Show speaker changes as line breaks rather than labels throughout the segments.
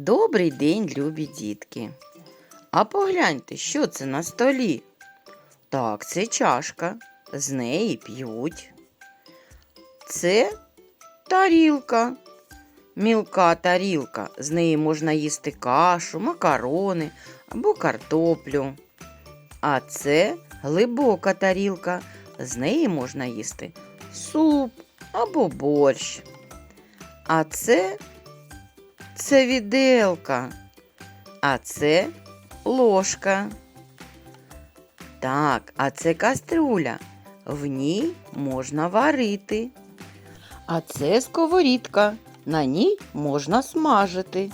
Добрий день, любі дітки. А погляньте, що це на столі? Так, це чашка, з неї п'ють. Це тарілка. Мілка тарілка. З неї можна їсти кашу, макарони або картоплю. А це глибока тарілка. З неї можна їсти суп або борщ. А це це віделка, а це ложка. Так, а це каструля. В ній можна варити. А це сковорідка. На ній можна смажити.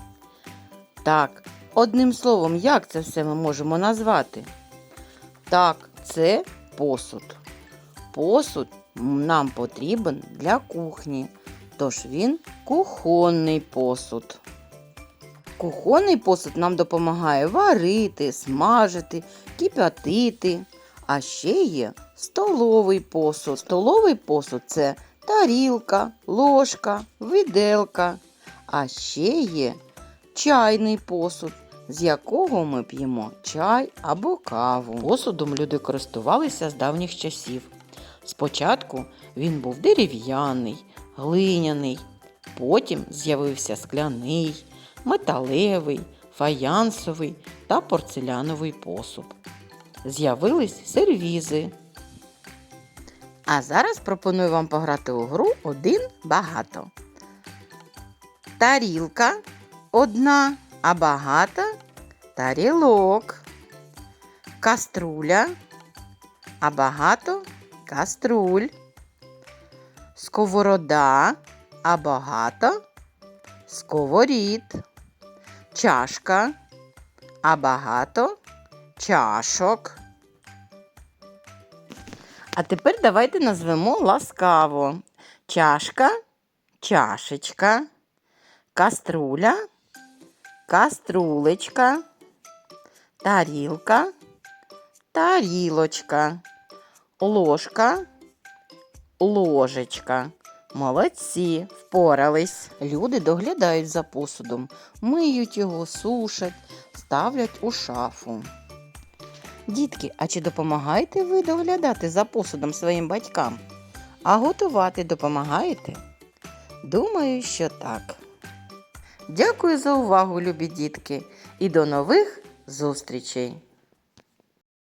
Так, одним словом, як це все ми можемо назвати? Так, це посуд. Посуд нам потрібен для кухні, тож він кухонний посуд. Кухонний посуд нам допомагає варити, смажити, кип'ятити. А ще є столовий посуд. Столовий посуд це тарілка, ложка, виделка. А ще є чайний посуд, з якого ми п'ємо чай або каву. Посудом люди користувалися з давніх часів. Спочатку він був дерев'яний, глиняний, потім з'явився скляний, металевий, фаянсовий та порцеляновий посуд. З'явились сервізи. А зараз пропоную вам пограти у гру один багато. Тарілка одна, а багата тарілок. Каструля, а багато каструль. Сковорода, а багато сковорід. Чашка, а багато чашок. А тепер давайте назвемо ласкаво. Чашка, чашечка, каструля, каструлечка, тарілка, тарілочка, ложка, ложечка. Молодці, впорались. Люди доглядають за посудом, миють його, сушать, ставлять у шафу. Дітки, а чи допомагаєте ви доглядати за посудом своїм батькам? А готувати допомагаєте? Думаю, що так. Дякую за увагу, любі дітки, і до нових зустрічей!